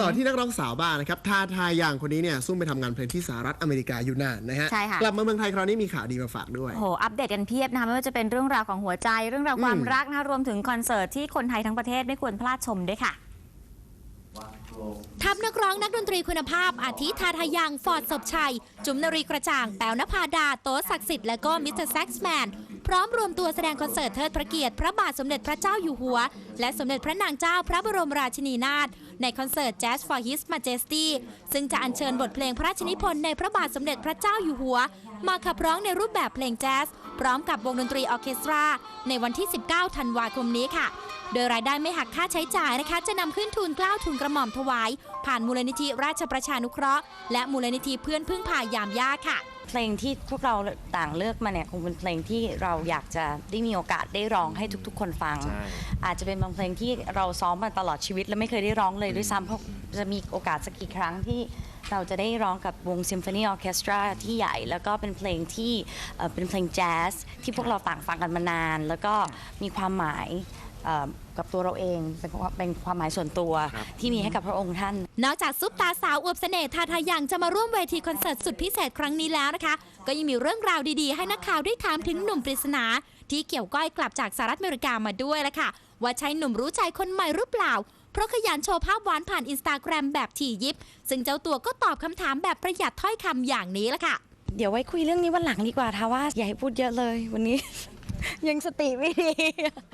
ต่อที่นักร้องสาวบ้างนะครับทาทายังคนนี้เนี่ยซุ่มไปทำงานเพลงที่สหรัฐอเมริกาอยู่นานนะฮะ ใช่ค่ะ กลับมาเมืองไทยคราวนี้มีข่าวดีมาฝากด้วย โอ้โห อัปเดตกันเพียบนะคะไม่ว่าจะเป็นเรื่องราวของหัวใจ เรื่องราวความอืมรักนะคะรวมถึงคอนเสิร์ตที่คนไทยทั้งประเทศไม่ควรพลาดชมด้วยค่ะ ทัพนักร้องนักดนตรีคุณภาพ อาทิทาทายัง ฟอร์ดศพชัย จุ๋มนรีกระจ่าง แป๋วนภาดา โตศักดิ์สิทธิ์และก็มิสเตอร์แซ็กซ์แมน พร้อมรวมตัวแสดงคอนเสิร์ตเทิดพระเกียรติ พระบาทสมเด็จพระเจ้าอยู่หัว และสมเด็จพระนางเจ้าพระบรมราชินีนาถ ในคอนเสิร์ต Jazz for His Majesty ซึ่งจะอัญเชิญบทเพลงพระราชนิพนธ์ในพระบาทสมเด็จพระเจ้าอยู่หัว มาขับร้องในรูปแบบเพลงแจ๊สพร้อมกับวงดนตรีออร์เคสตรา ในวันที่ 19 ธันวาคมนี้ค่ะ โดยรายได้ไม่หักค่าใช้จ่ายนะคะ จะนำขึ้นทุนเกล้าทุนกระหม่อมถวาย ผ่านมูลนิธิราชประชานุเคราะห์ และมูลนิธิเพื่อนพึ่งพายามยากค่ะเพลงที่พวกเราต่างเลือกมาเนี่ยคงเป็นเพลงที่เราอยากจะได้มีโอกาสได้ร้องให้ทุกๆ คนฟัง อาจจะเป็นบางเพลงที่เราซ้อมมาตลอดชีวิต และไม่เคยได้ร้องเลยด้วยซ้ำเพราะจะมีโอกาสสักกี่ครั้งที่เราจะได้ร้องกับวงซิมโฟนีออเคสตราที่ใหญ่ แล้วก็เป็นเพลงที่เอ่อเป็นเพลงแจ๊สที่พวกเราต่างฟังกันมานาน แล้วก็มีความหมายเอ่อกับตัวเราเองเป็นความเป็นความหมายส่วนตัวที่มีให้กับพระองค์ท่าน นอกจากซุปตาสาวอวบเสน่ห์ทาทายังจะมาร่วมเวทีคอนเสิร์ตสุดพิเศษครั้งนี้แล้วนะคะ ก็ยังมีเรื่องราวดีๆ ให้นักข่าวได้ถามถึงหนุ่มปริศนา ที่เกี่ยวก้อยกลับจากสหรัฐอเมริกามาด้วยละค่ะ ว่าใช่หนุ่มรู้ใจคนใหม่หรือเปล่า เพราะขยันโชว์ภาพหวานผ่านอินสตาแกรมแบบถี่ยิบ ซึ่งเจ้าตัวก็ตอบคำถามแบบประหยัดถ้อยคำอย่างนี้ละค่ะ เดี๋ยวไว้คุยเรื่องนี้วันหลังดีกว่าทาว่าอย่าให้พูดเยอะเลยวันนี้ ยังสติไม่ดี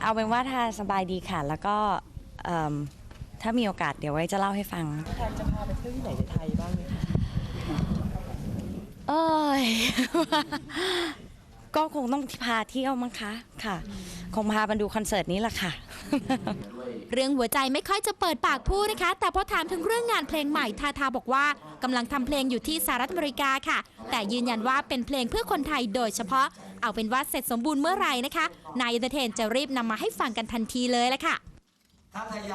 เอาเป็นว่าถ้าสบายดีค่ะ แล้วก็เอิ่มถ้ามีโอกาสเดี๋ยวไว้จะเล่าให้ฟัง แทนจะพาไปเที่ยวที่ไหนในไทยบ้างไหมคะ เอ้ย ก็คงต้องพาเที่ยวมั้งคะค่ะ คงพามาดูคอนเสิร์ตนี้แหละค่ะ เรื่องหัวใจไม่ค่อยจะเปิดปากพูดนะคะ แต่พอถามถึงเรื่องงานเพลงใหม่ทาทาบอกว่ากำลังทำเพลงอยู่ที่สหรัฐอเมริกาค่ะ แต่ยืนยันว่าเป็นเพลงเพื่อคนไทยโดยเฉพาะเอาเป็นว่าเสร็จสมบูรณ์เมื่อไหร่นะคะนายเดเทนจะรีบนำมาให้ฟังกันทันทีเลยละค่ะ